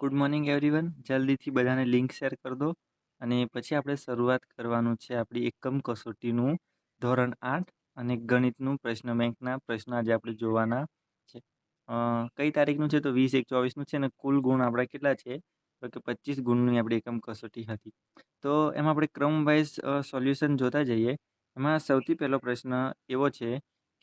Good morning everyone. જલ્દીથી બધાને link share કરી દો. અને પછી આપણે શરૂઆત કરવાનું છે આપણી એકમ કસોટીનું ધોરણ આઠ અને ગણિતનું પ્રશ્ન બેંકના પ્રશ્ન આજે આપણે જોવાના છે. કઈ તારીખનું છે તો વીસ, એક, ચોવીસનું છે અને કુલ ગુણ આપણા કેટલા છે? તો કે પચીસ ગુણની આપણી એકમ કસોટી હતી. તો એમાં આપણે ક્રમ વાઇઝ સોલ્યુશન જોતા જઈએ. એમાં સૌથી પહેલો પ્રશ્ન એવો છે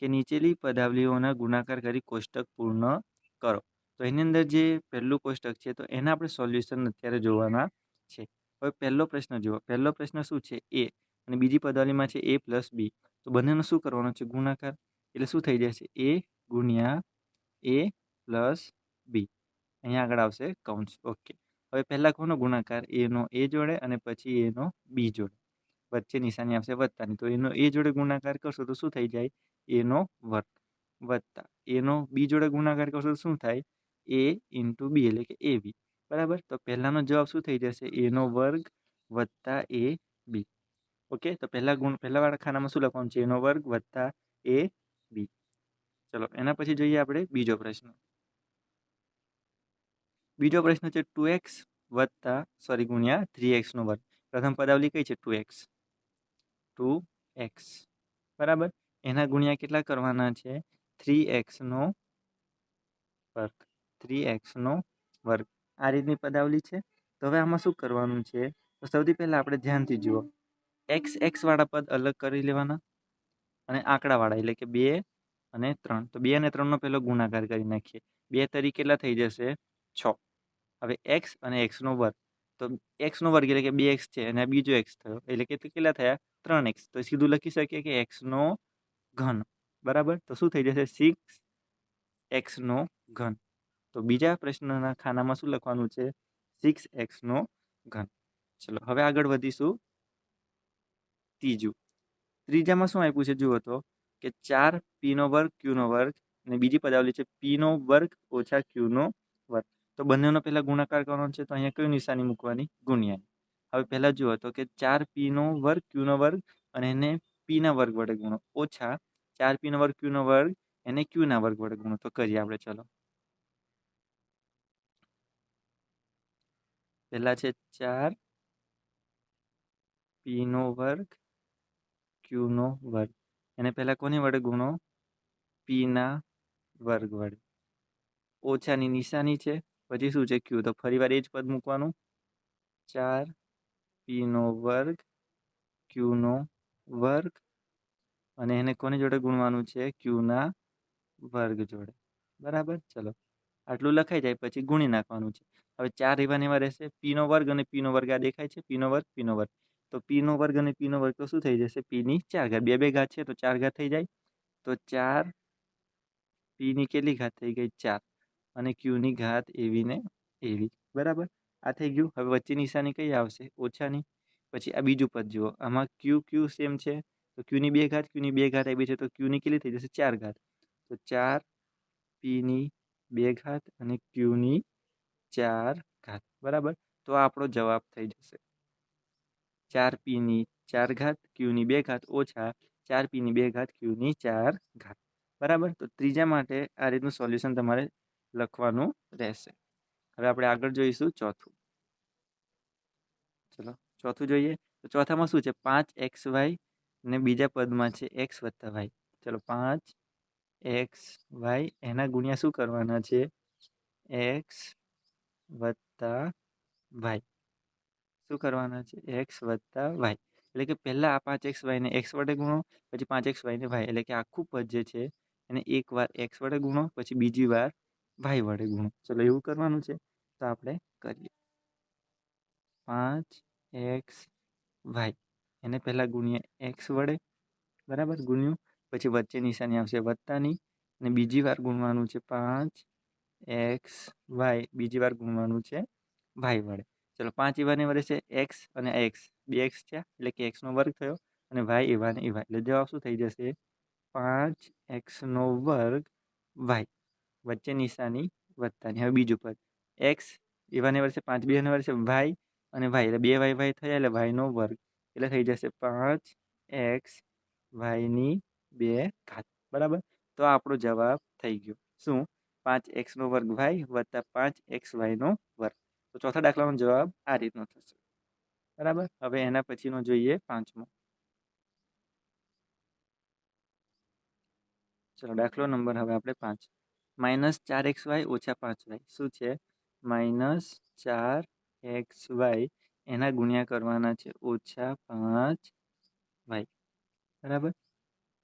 કે નીચેલી પદાવલીઓના ગુણાકાર કરી કોષ્ટક પૂર્ણ કરો. તો એની અંદર જે પહેલું કોષ્ટક છે, તો એના આપણે સોલ્યુશન અત્યારે જોવાના છે. હવે પહેલો પ્રશ્ન જુઓ. પહેલો પ્રશ્ન શું છે? એ અને બીજી પદાવલીમાં છે એ પ્લસ બી તો બંનેનો શું કરવાનો છે? ગુણાકાર. એટલે શું થઈ જશે? એ ગુણ્યા એ પ્લસ બી અહીંયા આગળ આવશે કૌંસ ઓકે હવે પહેલાં કોનો ગુણાકાર? એનો એ જોડે અને પછી એનો બી જોડે. વચ્ચે નિશાની આવશે વત્તાની. તો એનો એ જોડે ગુણાકાર કરશો તો શું થઈ જાય? એનો વર્ગ વત્તા. એનો બી જોડે ગુણાકાર કરશો તો શું થાય? એ ઇન્ટુ બી એટલે કે એ બી બરાબર? તો પહેલાંનો જવાબ શું થઈ જશે? એનો વર્ગ વત્તા એ બી ઓકે? તો પહેલાં ગુણ, પહેલાંવાળા ખાનામાં શું લખવાનું છે? એનો વર્ગ વત્તા એ બી ચલો, એના પછી જોઈએ આપણે બીજો પ્રશ્ન. બીજો પ્રશ્ન છે ટુ એક્સ વત્તા સોરી ગુણ્યા થ્રી એક્સનો વર્ગ. પ્રથમ પદાવલી કઈ છે? ટુ એક્સ ટુ એક્સ બરાબર? એના ગુણ્યા કેટલા કરવાના છે? થ્રી એક્સનો વર્ગ. થ્રી એક્સનો વર્ગ. આ રીતની પદાવલી છે. તો હવે આમાં શું કરવાનું છે? તો સૌથી પહેલાં આપણે ધ્યાનથી જુઓ. એક્સ એક્સવાળા પદ અલગ કરી લેવાના અને આંકડાવાળા એટલે કે બે અને ત્રણ. તો બે અને ત્રણનો પહેલો ગુણાકાર કરી નાખીએ. બે તરીકે કેટલા થઈ જશે? છ. હવે એક્સ અને એક્સનો વર્ગ. તો એક્સનો વર્ગ એટલે કે બે એક્સ છે અને બીજો એક્સ થયો. એટલે કે કેટલા થયા? ત્રણ એક્સ તો સીધું લખી શકીએ કે એક્સનો ઘન. બરાબર? તો શું થઈ જશે? સિક્સ એક્સનો ઘન. તો બીજા પ્રશ્નના ખાનામાં શું લખવાનું છે? સિક્સ એક્સનો ઘન. ચલો, હવે આગળ વધીશું. ત્રીજું. ત્રીજામાં શું આપ્યું છે? જુઓ તો કે ચાર પીનો વર્ગ ક્યુનો વર્ગ અને બીજી પદાવલી છે પીનો વર્ગ ઓછા ક્યુનો વર્ગ. તો બંનેનો પહેલાં ગુણાકાર કરવાનો છે તો અહીંયા કયું નિશાની મૂકવાની? ગુણ્યાની. હવે પહેલાં જુઓ તો કે ચાર પીનો વર્ગ ક્યુનો વર્ગ અને એને પીના વર્ગ વડે ગુણો. ઓછા ચાર પીનો વર્ગ ક્યુનો વર્ગ, એને ક્યુના વર્ગ વડે ગુણો. તો કરીએ આપણે, ચલો. પહેલા છે ચાર. પીનો વર્ગ, ક્યુનો વર્ગ. એને પહેલાં કોની વડે ગુણો? પીના વર્ગ વડે. ઓછાની નિશાની છે. પછી શું છે? ક્યુ. તો ફરી વાર એ જ પદ મૂકવાનું. ચાર, પીનો વર્ગ, ક્યુનો વર્ગ. અને એને કોની જોડે ગુણવાનું છે? ક્યુના વર્ગ જોડે. બરાબર? ચલો. આટલું લખાઈ જાય, પછી ગુણી નાખવાનું છે. હવે ચાર એવા એવા રહેશે પીનો વર્ગ અને પીનો વર્ગ, આ દેખાય છે પીનો વર્ગ પીનો વર્ગ. તો પીનો વર્ગ અને પીનો વર્ગ તો શું થઈ જશે? પીની ચાર ઘાત. બે બે ઘાત છે તો ચાર ઘાત થઈ જાય. તો ચાર પીની કેટલી ઘાત થઈ ગઈ? ચાર. અને ક્યુની ઘાત એવી ને એવી. બરાબર? આ થઈ ગયું. હવે વચ્ચે નિશાની કઈ આવશે? ઓછાની. પછી આ બીજું પદ જુઓ. આમાં ક્યુ ક્યુ સેમ છે. તો ક્યુની બે ઘાત, ક્યુની બે ઘાત આવી છે તો ક્યુની કેટલી થઈ જશે? ચાર ઘાત. તો ચાર પીની બે ઘાત અને ક્યુની ચાર ઘાત, બરાબર? તો આપણો જવાબ થઈ જશે. ચાર પીની ચાર ઘાત ક્યુની બે ઘાત ઓછા ચાર પીની બે ઘાત ક્યુની ચાર ઘાત. બરાબર? તો ત્રીજા માટે આ રીતનું સોલ્યુશન તમારે લખવાનું રહેશે. હવે આપણે આગળ જોઈશું ચોથું. ચલો, ચોથું જોઈએ. તો ચોથામાં શું છે? પાંચ એક્સ વાય ને બીજા પદમાં છે એક્સ વત્તા વાય. ચલો, પાંચ એક્સ વાય એના ગુણ્યા શું કરવાના છે? એક્સ વત્તા વાય. શું કરવાના છે? એક્સ વત્તા વાય. એટલે કે પહેલાં આ પાંચ એક્સ વાયને એક્સ વડે ગુણો, પછી પાંચ એક્સ વાયને વાય. એટલે કે આખું પદ જે છે એને એક વાર એક્સ વડે ગુણો, પછી બીજી વાર વાય વડે ગુણો. ચલો એવું કરવાનું છે તો આપણે કરીએ. પાંચ એક્સ વાય. એને પહેલાં ગુણીએ એક્સ વડે. બરાબર? ગુણ્યું. પછી વચ્ચે નિશાની આવશે વત્તાની. અને બીજી વાર ગુણવાનું છે પાંચ એક્સ, વાય, બીજી વાર ગુણવાનું છે વાય વડે. ચલો, પાંચ એવાને વડે છે એક્સ અને એક્સ. બે એક્સ છે, એટલે કે એક્સનો વર્ગ થયો અને વાય એવાને એવા એટલે જવાબ શું થઈ જશે? પાંચ એક્સનો વર્ગ વાય. વચ્ચે નિશાની વત્તાની હવે બીજું પદ. એક્સ એવાને વડે છે, પાંચ બે વડે છે, વાય અને વાય. એટલે બે વાય વાય થયા, એટલે વાયનો વર્ગ. એટલે થઈ જશે પાંચ એક્સ વાયની બે ઘાત. બરાબર? તો આપણો જવાબ થઈ ગયો. શું? પાંચ એક્સનો વર્ગ વાય વત્તા પાંચ એક્સ વાયનો વર્ગ તો ચોથા દાખલાનો જવાબ આ રીતનો થશે બરાબર હવે એના પછીનો જોઈએ પાંચમો ચલો દાખલો નંબર હવે આપણે પાંચ માઇનસ ચાર એક્સ વાય ઓછા પાંચ વાય શું છે માઇનસ ચાર એક્સ વાય એના ગુણ્યા કરવાના છે ઓછા પાંચ વાય બરાબર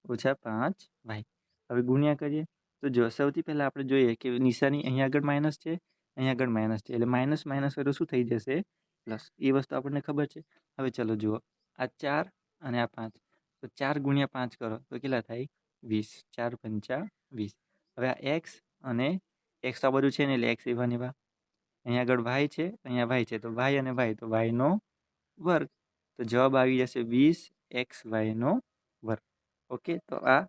ઓછા પાંચ વાય હવે ગુણ્યા કરીએ તો જો, સૌથી પહેલાં આપણે જોઈએ કે નિશાની અહીંયા આગળ માઇનસ છે, અહીંયા આગળ માઇનસ છે. એટલે માઇનસ માઇનસ કરો શું થઈ જશે? પ્લસ એ વસ્તુ આપણને ખબર છે. હવે ચલો જુઓ. આ ચાર અને આ પાંચ. તો ચાર ગુણ્યા પાંચ કરો. તો કેટલા થાય? વીસ. ચાર પંચા વીસ. હવે આ એક્સ અને એક્સ આ બધું છે ને, એટલે એક્સ એવા ને એવા અહીંયા આગળ વાય છે, અહીંયા વાય છે. તો વાય અને વાય તો વાયનો વર્ગ. તો જવાબ આવી જશે વીસ એક્સ વાયનો વર્ગ. ઓકે? તો આ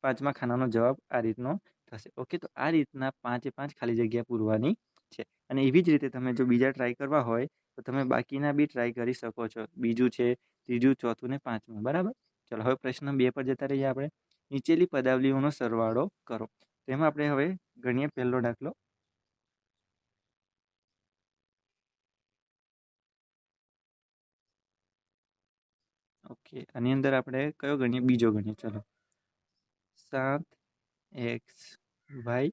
પાંચમા ખાનાનો જવાબ આ રીતનો થશે. ઓકે, તો આ રીતના પાંચે પાંચ ખાલી જગ્યા પૂરવાની છે. અને એવી જ રીતે તમે જો બીજા ટ્રાય કરવા હોય, તો તમે બાકીના બી ટ્રાય કરી શકો છો. બીજું છે, ત્રીજું, ચોથું ને પાંચમું. બરાબર? ચલો, હવે પ્રશ્ન બે પર જતા રહીએ આપણે. નીચેલી પદાવલીઓનો સરવાળો કરો. તેમાં આપણે હવે ગણીએ પહેલો દાખલો. ઓકે, આની અંદર આપણે કયો ગણીએ? બીજો ગણીએ. ચલો. સાત એક્સ વાય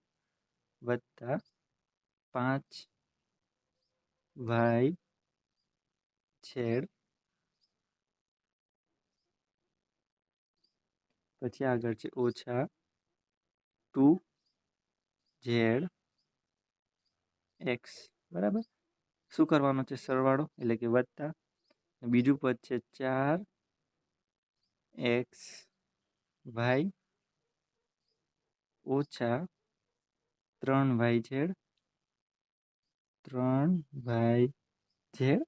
વત્તા પાંચ વાય છેડ પછી આગળ છે ઓછા ટુ ઝેડ એક્સ બરાબર શું કરવાનો છે સરવાળો એટલે કે વત્તા બીજું પદ છે ચાર એક્સ વાય ઓછા ત્રણ વાય ઝેડ ત્રણ વાય ઝેડ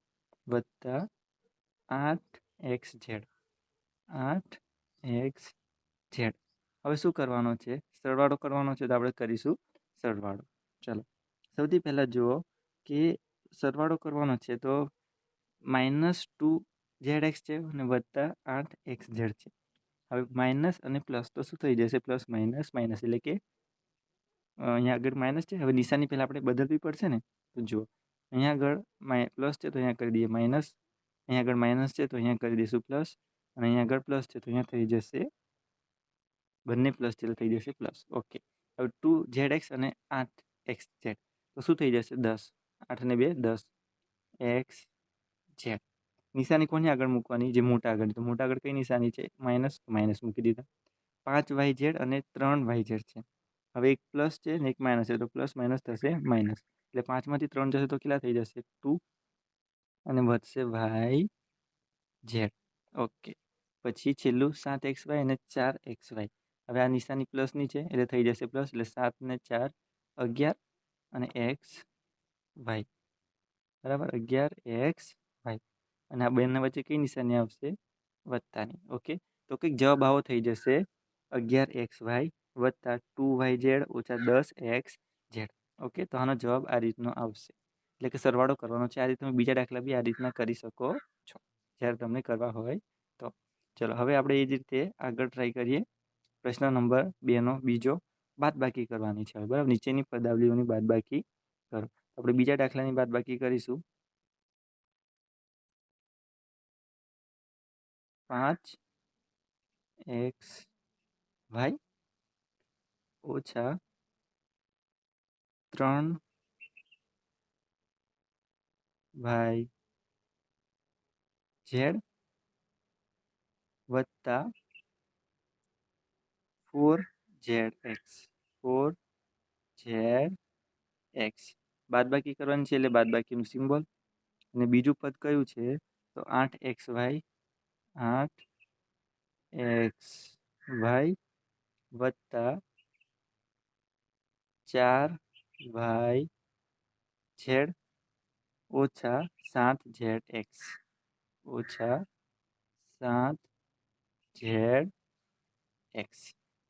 વત્તા આઠ એક્સ ઝેડ આઠ એક્સ ઝેડ હવે શું કરવાનો છે? સરવાળો કરવાનો છે તો આપણે કરીશું સરવાળો. ચાલો. સૌથી પહેલાં જુઓ કે સરવાળો કરવાનો છે તો માઇનસ ટુ ઝેડ એક્સ છે અને વત્તા આઠ એક્સ ઝેડ છે. હવે માઇનસ અને પ્લસ તો શું થઈ જશે પ્લસ માઇનસ માઇનસ એટલે કે અહીંયા આગળ માઇનસ છે હવે નિશાની પહેલાં આપણે બદલવી પડશે ને તો જુઓ અહીંયા આગળ પ્લસ છે તો અહીંયા કરી દઈએ માઇનસ અહીંયા આગળ માઇનસ છે તો અહીંયા કરી દઈશું પ્લસ અને અહીંયા આગળ પ્લસ છે તો અહીંયા થઈ જશે બંને પ્લસ છે થઈ જશે પ્લસ ઓકે હવે ટુ ઝેડ એક્સ અને આઠ એક્સ ઝેડ તો શું થઈ જશે દસ આઠ ને બે દસ એક્સ ઝેડ નિશાની કોની આગળ મૂકવાની? જે મોટા આગળ. તો મોટા આગળ કઈ નિશાની છે? માઇનસ માઇનસ મૂકી દીધા. પાંચ વાય ઝેડ અને ત્રણ વાય ઝેડ છે. હવે એક પ્લસ છે ને એક માઇનસ છે. તો પ્લસ માઇનસ થશે માઇનસ. એટલે પાંચમાંથી ત્રણ જશે તો કેટલા થઈ જશે? ટુ. અને વધશે વાય ઝેડ. ઓકે. પછી છેલ્લું સાત એક્સ વાય અને ચાર એક્સ વાય. હવે આ નિશાની પ્લસની છે એટલે થઈ જશે પ્લસ. એટલે સાત ને ચાર અગિયાર અને એક્સ વાય. બરાબર? અગિયાર એક્સ વાય. અને આ બંને વચ્ચે કઈ નિશાની આવશે? વત્તાની. ઓકે? તો કંઈક જવાબ આવો થઈ જશે. અગિયાર એક્સ વાય વત્તા ટુ વાય ઝેડ ઓછા દસ એક્સ ઝેડ. ઓકે? તો આનો જવાબ આ રીતનો આવશે. એટલે કે સરવાળો કરવાનો છે. આ રીતે તમે બીજા દાખલા બી આ રીતના કરી શકો છો. જ્યારે તમને કરવા હોય તો. ચલો, હવે આપણે એ જ રીતે આગળ ટ્રાય કરીએ. પ્રશ્ન નંબર બેનો બીજો. બાદબાકી કરવાની છે બરાબર? નીચેની પદાવલીઓની બાદબાકી કરો. આપણે બીજા દાખલાની બાદબાકી કરીશું. પાંચ એક્સ વાય ઓછા ત્રણ વાય ઝેડ વત્તા four z x four z x બાદબાકી કરવાની છે એટલે બાદબાકીનું સિમ્બોલ. અને બીજું પદ કયું છે? તો આઠ, એક્સ, વાય આઠ એક્સ વાય વત્તા ચાર વાય ઝેડ ઓછા સાત ઝેડ એક્સ ઓછા સાત ઝેડ એક્સ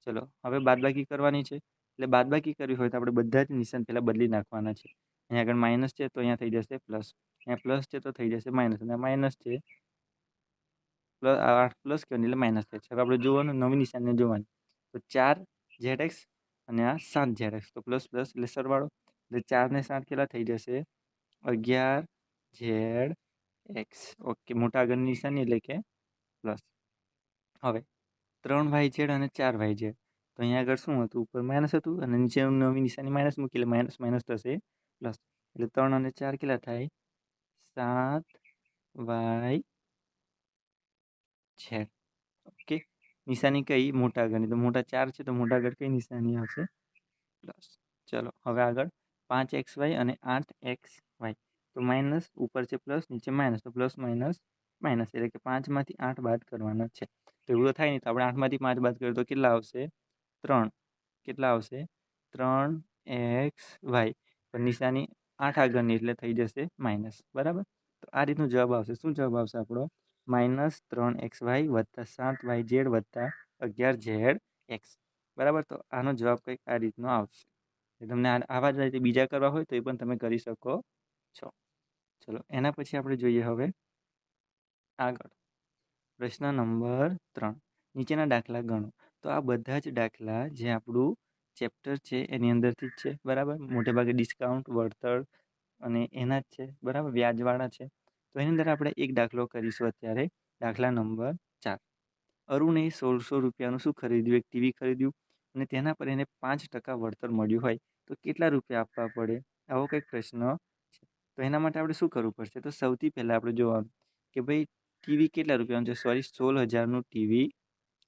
ચલો હવે બાદબાકી કરવાની છે. એટલે બાદબાકી કરવી હોય તો આપણે બધા જ નિશાન પહેલાં બદલી નાખવાના છે. અહીંયા આગળ માઇનસ છે તો અહીંયા થઈ જશે પ્લસ અહીંયા પ્લસ છે તો થઈ જશે માઇનસ અને માઇનસ છે પ્લસ આઠ પ્લસ કહેવાય એટલે માઇનસ થાય. છે હવે આપણે જોવાનું નવી નિશાનને જોવાની. તો ચાર ઝેડ એક્સ અને આ સાત ઝેડ એક્સ તો પ્લસ પ્લસ એટલે સરવાળો. એટલે ચાર ને સાત કેટલા થઈ જશે? અગિયાર ઝેડ એક્સ ઓકે, મોટા આગળની નિશાની એટલે કે પ્લસ. હવે, ત્રણ વાય ઝેડ અને ચાર વાય ઝેડ તો અહીંયા આગળ શું હતું? ઉપર માઇનસ હતું અને નીચે નવી નિશાની માઇનસ મૂકી, એટલે માઇનસ માઇનસ થશે પ્લસ. એટલે ત્રણ અને ચાર કેટલા થાય? સાત વાય ઝેડ ઓકે. નિશાની કઈ? મોટા આગળની તો મોટા ચાર છે, તો મોટા આગળ કઈ નિશાની આવશે? પ્લસ ચલો, હવે આગળ. પાંચ એક્સ વાય અને આઠ એક્સ વાય. તો માઇનસ ઉપર છે પ્લસ, નીચે માઇનસ. તો પ્લસ, માઇનસ માઇનસ. એટલે કે પાંચમાંથી આઠ બાદ કરવાના છે. તો એવું તો થાય નહીં તો આપણે આઠમાંથી પાંચ બાદ કરીએ તો કેટલા આવશે? ત્રણ. કેટલા આવશે? ત્રણ એક્સ વાય. પણ નિશાની આઠ આગળની એટલે થઈ જશે માઇનસ. બરાબર? તો આ રીતનો જવાબ આવશે. શું જવાબ આવશે આપણો? માઇનસ ત્રણ એક્સ વાય વત્તા સાત વાય ઝેડ વત્તા અગિયાર ઝેડ એક્સ. બરાબર? તો આનો જવાબ કંઈક આ રીતનો આવશે. તમને આવા જ રીતે બીજા કરવા હોય તો એ પણ તમે કરી શકો છો. ચલો, એના પછી આપણે જોઈએ હવે આગળ. પ્રશ્ન નંબર ત્રણ. નીચેના દાખલા ગણો. તો આ બધા જ દાખલા જે આપણું ચેપ્ટર છે એની અંદરથી જ છે. બરાબર? મોટે ભાગે ડિસ્કાઉન્ટ, વળતર અને એના જ છે. બરાબર? વ્યાજવાળા છે. તો એની અંદર આપણે એક દાખલો કરીશું અત્યારે. દાખલા નંબર ચાર. અરુણે સોળસો રૂપિયાનું શું ખરીદ્યું? એક ટીવી ખરીદ્યું અને તેના પર એને પાંચ ટકા વળતર મળ્યું હોય તો કેટલા રૂપિયા આપવા પડે? આવો કંઈક પ્રશ્ન છે. તો એના માટે આપણે શું કરવું પડશે? તો સૌથી પહેલાં આપણે જોવાનું કે ભાઈ ટીવી કેટલા રૂપિયાનું છે? સોરી સોળ હજારનું ટીવી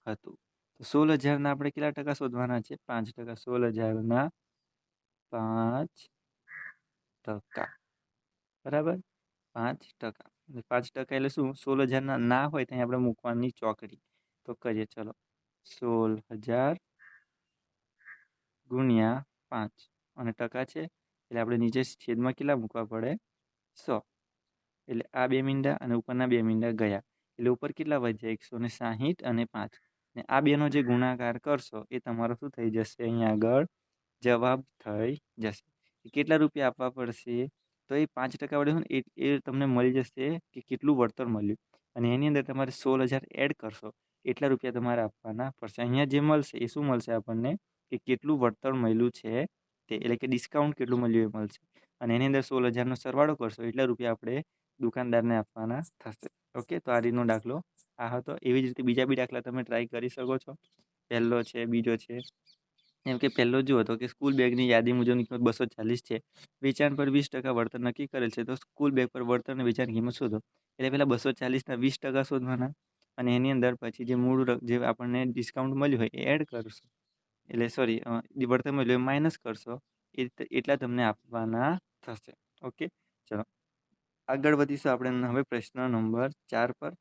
હતું. તો સોળ હજારના આપણે કેટલા ટકા શોધવાના છે? પાંચ ટકા. સોળ હજારના પાંચ ટકા. બરાબર? પાંચ ટકા. પાંચ ટકા એટલે શું? સોળ હજારના ના હોય ત્યાં આપણે મૂકવાની ચોકડી. તો કરીએ, ચલો. સોળ હજાર ગુણ્યા પાંચ. અને ટકા છે? એટલે આપણે નીચે છેદમાં કેટલા મૂકવા પડે? સો. એટલે આ બે મીંડા અને ઉપરના બે મીંડા ગયા. એટલે ઉપર કેટલા વધ્યા? એકસો ને સાહીઠ અને પાંચ. ને આ બેનો જે ગુણાકાર કરશો, એ તમારો શું થઈ જશે? અહીંયા આગળ જવાબ થઈ જશે. કેટલા રૂપિયા આપવા પડશે? તો એ પાંચ ટકા વડે એ એ તમને મળી જશે કે કેટલું વળતર મળ્યું. અને એની અંદર તમારે સોળ હજાર એડ કરશો, એટલા રૂપિયા તમારે આપવાના પડશે. અહીંયા જે મળશે, એ શું મળશે આપણને? કે કેટલું વળતર મળ્યું છે તે, એટલે કે ડિસ્કાઉન્ટ કેટલું મળ્યું એ મળશે. અને એની અંદર સોળ હજારનો સરવાળો કરશો, એટલા રૂપિયા આપણે દુકાનદારને આપવાના થશે. ઓકે? તો આ રીતનો દાખલો આ હતો. એવી જ રીતે બીજા બી દાખલા તમે ટ્રાય કરી શકો છો. પહેલો છે, બીજો છે. એમ કે પહેલો જુઓ તો કે સ્કૂલ બેગની યાદી મુજબની કિંમત બસો ચાલીસ છે. વેચાણ પર વીસ ટકા વળતર નક્કી કરેલ છે. તો સ્કૂલ બેગ પર વળતર અને વેચાણ કિંમત શોધો. એટલે પહેલાં બસો ચાલીસના વીસ ટકા શોધવાના અને એની અંદર પછી જે મૂળ જે આપણને ડિસ્કાઉન્ટ મળ્યું હોય એ એડ કરશો. એટલે સોરી વળતર મળ્યું એ માઇનસ કરશો. એ એટલા તમને આપવાના થશે. ઓકે ચલો. આગળ વધીશું આપણે હવે પ્રશ્ન નંબર ચાર પર.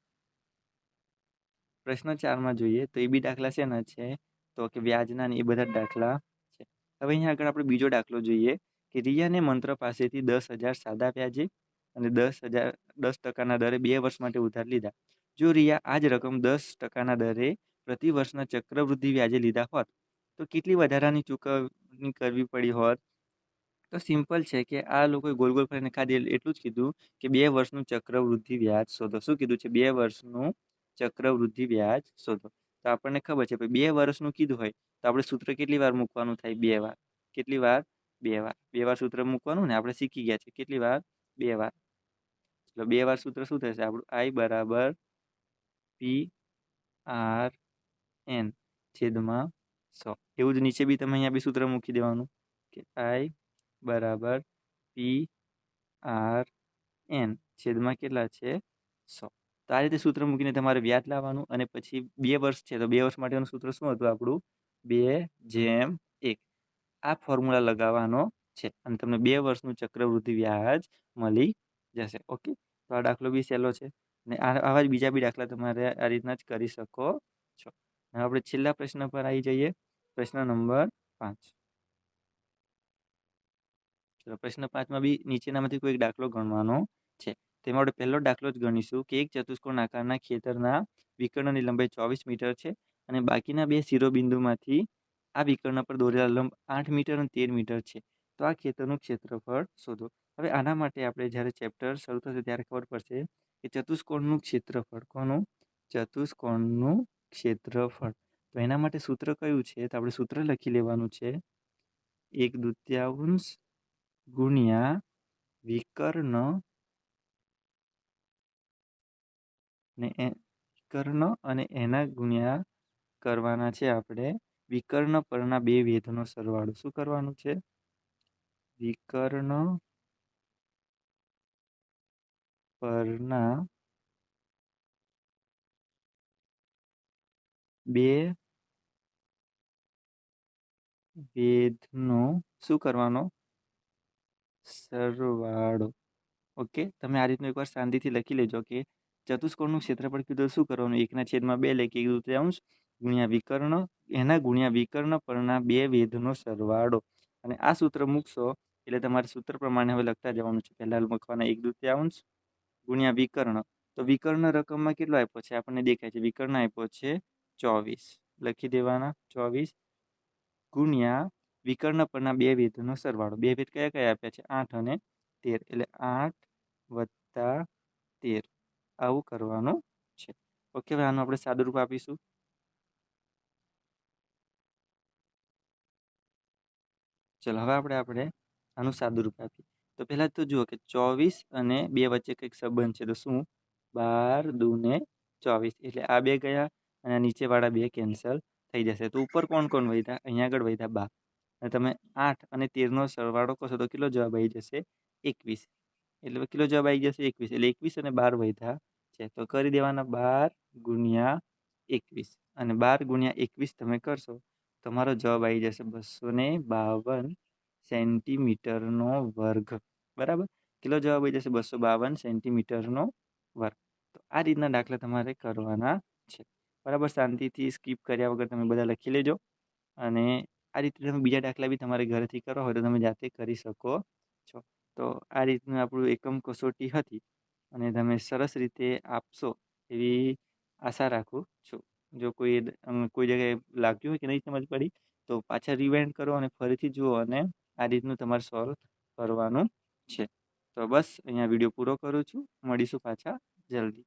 પ્રશ્ન ચારમાં જોઈએ તો એ બી દાખલા શેના છે? તો કે વ્યાજના ને એ બધા દાખલા છે. હવે અહીંયા આગળ આપણે બીજો દાખલો જોઈએ કે રિયાને મંત્ર પાસેથી દસ હજાર સાદા વ્યાજે અને દસ હજાર, દસ ટકાના દરે બે વર્ષ માટે ઉધાર લીધા. જો રિયા આ જ રકમ દસ ટકાના દરે પ્રતિ વર્ષના ચક્રવૃદ્ધિ વ્યાજે લીધા હોત, તો કેટલી વધારાની ચૂકવણી કરવી પડી હોત? તો સિમ્પલ છે કે આ લોકોએ ગોલ ગોલ ફરીને ખાધી. એટલું જ કીધું કે બે વર્ષનું ચક્રવૃદ્ધિ વ્યાજ શોધો. શું કીધું છે? બે વર્ષનું ચક્રવૃદ્ધિ વ્યાજ શોધો. તો આપણને ખબર છે બે વર્ષનું કીધું હોય, તો આપણે સૂત્ર કેટલી વાર મૂકવાનું થાય? બે વાર. કેટલી વાર? બે વાર. બે વાર સૂત્ર મૂકવાનું ને આપણે શીખી ગયા છે કેટલી વાર? બે વાર. એટલે બે વાર સૂત્ર શું થશે? આપણું આઈ બરાબર પી આર એન છેદમાં સો. એવું જ નીચે બી તમે અહીંયા બી સૂત્ર મૂકી દેવાનું કે આઈ બરાબર પી આર એન છેદમાં કેટલા છે? સો. તો આ રીતે સૂત્ર મૂકીને તમારે વ્યાજ લાવવાનું અને પછી બે વર્ષ છે તો બે વર્ષ માટેનું સૂત્ર શું હતું આપણું? બે જેમ એક. આ ફોર્મ્યુલા લગાવવાનો છે અને તમને બે વર્ષનું ચક્રવૃદ્ધિ વ્યાજ મળી જશે. ઓકે? તો આ દાખલો બી સહેલો છે. અને આવા જ બીજા બી દાખલા તમારે આ રીતના જ કરી શકો છો. આપણે છેલ્લા પ્રશ્ન પર આવી જઈએ. પ્રશ્ન નંબર પાંચ. ચલો, પ્રશ્ન પાંચમાં બી નીચેનામાંથી કોઈ દાખલો ગણવાનો છે. તેમાં આપણે પહેલો દાખલો જ ગણીશું કે એક ચતુષ્કોણ આકારના ખેતરના વિકર્ણની લંબાઈ ચોવીસ મીટર છે અને બાકીના બે શિરોબિંદુમાંથી આ વિકર્ણ પર દોરેલા લંબ આઠ મીટર અને તેર મીટર છે. તો આ ખેતરનું ક્ષેત્રફળ શોધો. હવે આના માટે આપણે જ્યારે ચેપ્ટર શરૂ થશે ત્યારે ખબર પડશે કે ચતુષ્કોણનું ક્ષેત્રફળ કોનું? ચતુષ્કોણનું ક્ષેત્રફળ. તો એના માટે સૂત્ર કયું છે? તો આપણે સૂત્ર લખી લેવાનું છે. એક દુત્યાંશ ગુણ્યા વિકર્ણ ને એ વિકર્ણ અને એના ગુણ્યા કરવાના છે આપણે. વિકર્ણ પરના બે વેધનો સરવાળો શું કરવાનું છે? વિકર્ણ પરના બે વેધનો શું કરવાનો? સરવાળો. ઓકે, તમે આ રીતનું એકવાર શાંતિથી લખી લેજો કે ચતુષ્કોણનું ક્ષેત્રફળ કીધું, શું કરવાનું? એકના છેદમાં બે લઈ કીધું તૃતીયાંશ ગુણ્યા વિકર્ણ, એના ગુણ્યા વિકર્ણ પરના બે વેધનો સરવાળો. અને આ સૂત્ર મૂકશો એટલે તમારે સૂત્ર પ્રમાણે હવે લખતા જવાનું છે. પહેલાં લખવાના એક તૃતીયાંશ ગુણ્યા વિકર્ણ. તો વિકર્ણ રકમમાં કેટલો આપ્યો છે? આપણને દેખાય છે, વિકર્ણ આપ્યો છે ચોવીસ. લખી દેવાના, ચોવીસ. ગુણ્યા વિકર્ણ પરના બે વેધનો સરવાળો. બે વેધ કયા કયા આપ્યા છે? આઠ અને તેર. એટલે આઠ વત્તા તેર. આવું કરવાનું છે. ઓકે, હવે આનું આપણે સાદુરૂપ આપીશું. ચલો, હવે આપણે આપણે આનું સાદુરૂપ આપીએ. તો પહેલાં તો જુઓ કે ચોવીસ અને બે વચ્ચે કંઈક સંબંધ છે. તો શું? બાર દૂને ચોવીસ. એટલે આ બે ગયા અને નીચેવાળા બે કેન્સલ થઈ જશે. તો ઉપર કોણ કોણ વધ્યા અહીંયા આગળ વધ્યા બાર. અને તમે આઠ અને તેરનો સરવાળો કરશો તો કેટલો જવાબ આવી જશે? એકવીસ. એટલે કેટલો જવાબ આવી જશે? એકવીસ. એટલે એકવીસ અને બાર વધ્યા છે. તો કરી દેવાના બાર ગુણ્યા એકવીસ. અને બાર ગુણ્યા એકવીસ તમે કરશો તમારો જવાબ આવી જશે બસો ને બાવન સેન્ટીમીટરનો વર્ગ. બરાબર? કેટલો જવાબ આવી જશે? બસો બાવન સેન્ટીમીટરનો વર્ગ. તો આ રીતના દાખલા તમારે કરવાના છે. બરાબર? શાંતિથી સ્કીપ કર્યા વગર તમે બધા લખી લેજો. અને આ રીતે તમે બીજા દાખલા બી તમારે ઘરેથી કરવા હોય તો તમે જાતે કરી શકો છો. તો આ રીતનું આપણું એકમ કસોટી હતી. અને તમે સરસ રીતે આપશો એવી આશા રાખું છું. જો કોઈ કોઈ જગ્યાએ લાગ્યું હોય કે નહીં સમજ પડી, તો પાછા રિવાઇન્ડ કરો અને ફરીથી જુઓ અને આ રીતનું તમારે સોલ્વ કરવાનું છે. તો બસ, અહીંયા વીડિયો પૂરો કરું છું. મળીશું પાછા જલ્દી.